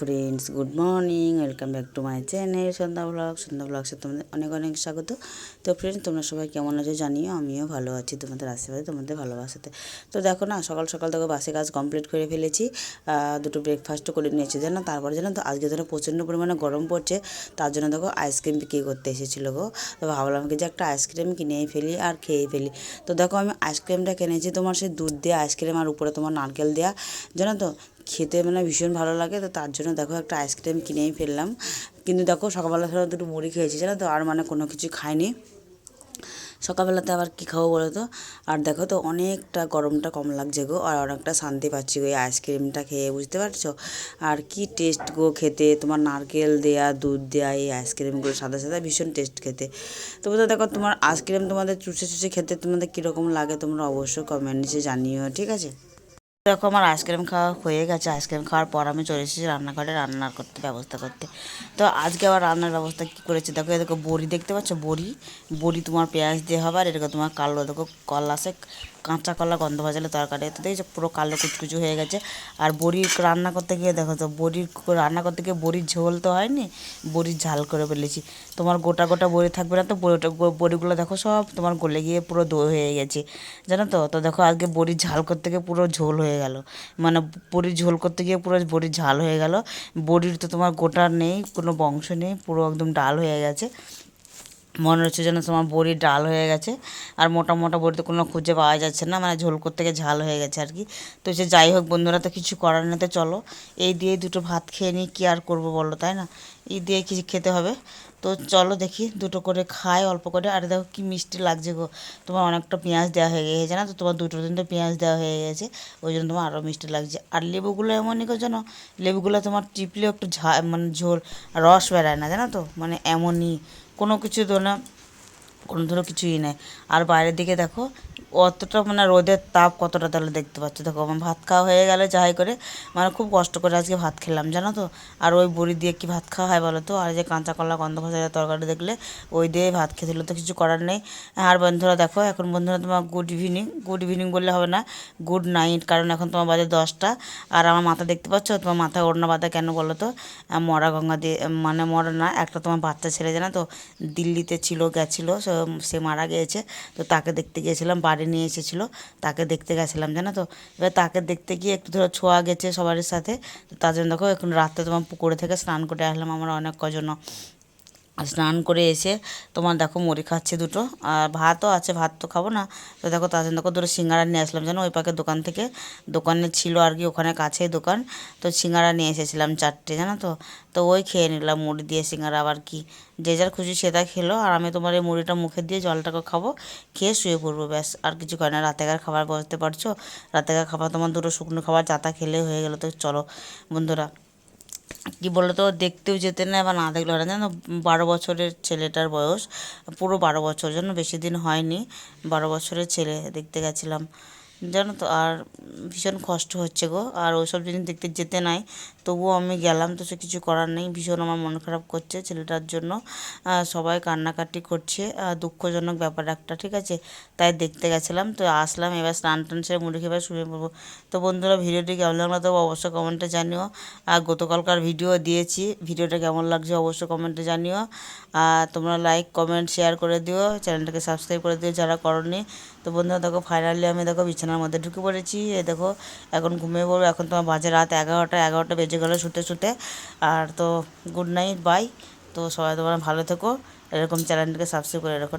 Friends good morning welcome back to my channel Sandhya blog Sandhya ব্লগসে তোমাদের অনেক অনেক স্বাগত। তো ফ্রেন্ডস তোমরা সবাই কেমন আছো জানিও, আমিও ভালো আছি তোমাদের আশীর্বাদে, তোমাদের ভালোবাসাতে। তো দেখো না, সকাল সকাল দেখো বাসে কাজ কমপ্লিট করে ফেলেছি। দুটো ব্রেকফাস্টও করে নিয়েছি, জানো? তারপরে জানো তো, আজকে ধরো প্রচণ্ড পরিমাণে গরম পড়ছে, তার জন্য দেখো আইসক্রিম বিক্রি করতে এসেছিল গো। তো ভাবলাম কি যে একটা আইসক্রিম কিনেই ফেলি আর খেয়ে ফেলি। তো দেখো আমি আইসক্রিমটা কিনেছি তোমার সেই দুধ দেওয়া আইসক্রিম আর উপরে তোমার নারকেল দেওয়া জানো তো? খেতে মানে ভীষণ ভালো লাগে, তো তার জন্য দেখো একটা আইসক্রিম কিনেই ফেললাম। কিন্তু দেখো সকালবেলা ধরো দুটো মুড়ি খেয়েছি, জানো তো? আর মানে কোনো কিছু খাইনি। সকালবেলাতে আবার কী খাব বলো তো? আর দেখো তো অনেকটা গরমটা কম লাগছে গো, আর অনেকটা শান্তি পাচ্ছি গো এই আইসক্রিমটা খেয়ে, বুঝতে পারছ? আর কি টেস্ট গো খেতে, তোমার নারকেল দেয়া, দুধ দেয়া, এই আইসক্রিমগুলো সাদা সাদা ভীষণ টেস্ট খেতে। তবু তো দেখো তোমার আইসক্রিম তোমাদের চুষে চুষে খেতে তোমাদের কীরকম লাগে তোমরা অবশ্যই কমেন্ট নিচে জানিও, ঠিক আছে? দেখো আমার আইসক্রিম খাওয়া হয়ে গেছে। আইসক্রিম খাওয়ার পর আমি চলে এসেছি রান্নাঘরে রান্নার করতে, ব্যবস্থা করতে। তো আজকে আবার রান্নার ব্যবস্থা কী করেছি? দেখো দেখো বড়ি দেখতে পাচ্ছ? বড়ি বড়ি তোমার পেঁয়াজ দিয়ে হবে আর এরকম তোমার কালো দেখো কল সে কাঁচা কলা গন্ধ ভাজালে তরকারি। তো দেখছ পুরো কালো কুচকুচু হয়ে গেছে। আর বড়ি রান্না করতে গিয়ে দেখো তো, বড়ির রান্না করতে গিয়ে বড়ির ঝোল তো হয়নি, বড়ির ঝাল করে ফেলেছি। তোমার গোটা গোটা বড়ি থাকবে না তো বড়িগুলো দেখো সব তোমার গলে গিয়ে পুরো দই হয়ে গেছে। জানো তো? তো দেখো আজকে বড়ির ঝাল করতে গিয়ে পুরো ঝোল হয়ে গেল। মানে বড়ির ঝোল করতে গিয়ে পুরো বড়ির ঝাল হয়ে গেল। বড়ির তো তোমার গোটা নেই, কোনো বংশ নেই, পুরো একদম ডাল হয়ে গেছে। মনে হচ্ছে যেন তোমার বড়ি ডাল হয়ে গেছে। আর মোটা মোটা বড়িতে কোনো খুঁজে পাওয়া যাচ্ছে না মানে ঝোল করতে গিয়ে ঝাল হয়ে গেছে আর কি। তো সে যাই হোক বন্ধুরা, তো কিছু করার না তো চলো। এই দিয়ে দুটো ভাত খেয়ে নিই, কী আর করব বলো, তাই না? এই দিয়ে কিছু খেতে হবে? তো চলো দেখি, দুটো করে খাই, অল্প করে। আর দেখো কি মিষ্টি লাগছে গো। তোমার অনেকটা পেঁয়াজ দেওয়া হয়ে গেছে না? তো তোমার দুটো তিনটে পেঁয়াজ দেওয়া হয়ে গেছে। ওই জন্য তোমার আরও মিষ্টি লাগছে। আর লেবুগুলো এমনই গো জানো? লেবুগুলো তোমার টিপলেও একটু ঝা মানে ঝোল, রস বেড়ায় না, জানো তো? মানে এমনই। কোনো কিছু তো না, কোনো ধরো কিছুই নেই। আর বাইরের দিকে দেখো অতটা মানে রোদের তাপ কতটা তাহলে দেখতে পাচ্ছ? দেখো, আমার ভাত খাওয়া হয়ে গেলে যাই করে মানে খুব কষ্ট করে আজকে ভাত খেলাম, জানো তো? আর ওই বড়ি দিয়ে কি ভাত খাওয়া হয় বলো তো? আর যে কাঁচা কলা, গন্ধ ভাজা তরকারি দেখলে, ওই দিয়ে ভাত খেতে তো কিছু করার নেই। আর বন্ধুরা দেখো, এখন বন্ধুরা তোমার গুড ইভিনিং গুড ইভিনিং বললে হবে না গুড নাইট কারণ এখন তোমার বাজে দশটা। আর আমার মাথা দেখতে পাচ্ছ? তোমার মাথায় ওড়না বাঁধা কেন বলো তো? মরা গঙ্গা দিয়ে মানে মরা না, একটা তোমার বাচ্চা ছেলে জানো তো, দিল্লিতে ছিল, গেছিল সে মারা গিয়েছে। তো তাকে দেখতে গিয়েছিলাম, বাড়ি নিয়ে এসেছিল। তাকে দেখতে গেছিলাম, জানো তো? এবার তাকে দেখতে গিয়ে একটু ধরো ছোঁয়া গেছে সবার সাথে। তার জন্য দেখো, এখন রাত্রে তোমার পুকুরে থেকে স্নান করে আসলাম আমার অনেক কজন স্নান করে এসে তোমার দেখো মুড়ি খাচ্ছে দুটো, আর ভাতও আছে, ভাত তো খাব না। তো দেখো তার জন্য দেখো দুটো সিঙ্গারা নিয়ে আসলাম, জানো? ওই পাকে দোকান থেকে। দোকানে ছিল আর কি, ওখানে কাছেই দোকান। তো সিঙ্গারা নিয়ে এসেছিলাম চারটে, জানো তো? তো ওই খেয়ে নিলাম মুড়ি দিয়ে সিঙ্গারা আবার কি। যে যার খুশি সেটা খেলো, আর আমি তোমার এই মুড়িটা মুখে দিয়ে জলটাকে খাব, খেয়ে শুয়ে পড়ব, ব্যাস। আর কিছু করে না রাতেকার খাবার বসতে পারছ? রাতেকার খাবার তোমার দুটো শুকনো খাবার চাতা খেলে হয়ে গেলো। তো চলো, বন্ধুরা। কি বলো তো দেখতেও যেতে না বা না দেখলে হয় জানো, বারো বছরের ছেলেটার বয়স, পুরো বারো বছর জন্য বেশি দিন হয়নি। বারো বছরের ছেলে দেখতে গেছিলাম। জানো তো, আর ভীষণ কষ্ট হচ্ছে গো। আর ওইসব জিনিস দেখতে যেতে নাই, তবুও আমি গেলাম, তো সে কিছু করার নেই। ভীষণ আমার মন খারাপ করছে ছেলেটার জন্য। সবাই কান্নাকাটি করছে। দুঃখজনক ব্যাপার একটা, ঠিক আছে? তাই দেখতে গেছিলাম, তো আসলাম, এবার স্নান টান সেরে মুড়ি খেয়ে শুয়ে পড়ব। তো বন্ধুরা, ভিডিওটি কেমন লাগল তো অবশ্যই কমেন্টে জানিও। আর গতকালকার ভিডিও দিয়েছি, ভিডিওটা কেমন লাগছে অবশ্যই কমেন্টে জানিও। আর তোমরা লাইক কমেন্ট শেয়ার করে দিও। চ্যানেলটাকে সাবস্ক্রাইব করে দিও যারা করনি। তো বন্ধুরা, দেখো ফাইনালি আমি, দেখো বিছানার মধ্যে ঢুকে পড়েছি। এ দেখো, এখন ঘুমিয়ে পড়ব। এখন তোমার বাজে রাত এগারোটা এগারোটা বেজে গেলো শুতে শুতে। আর তো গুড নাইট বাই তো সবাই তোমার ভালো থেকো। এরকম চ্যানেলটাকে সাবস্ক্রাইব করে রাখো।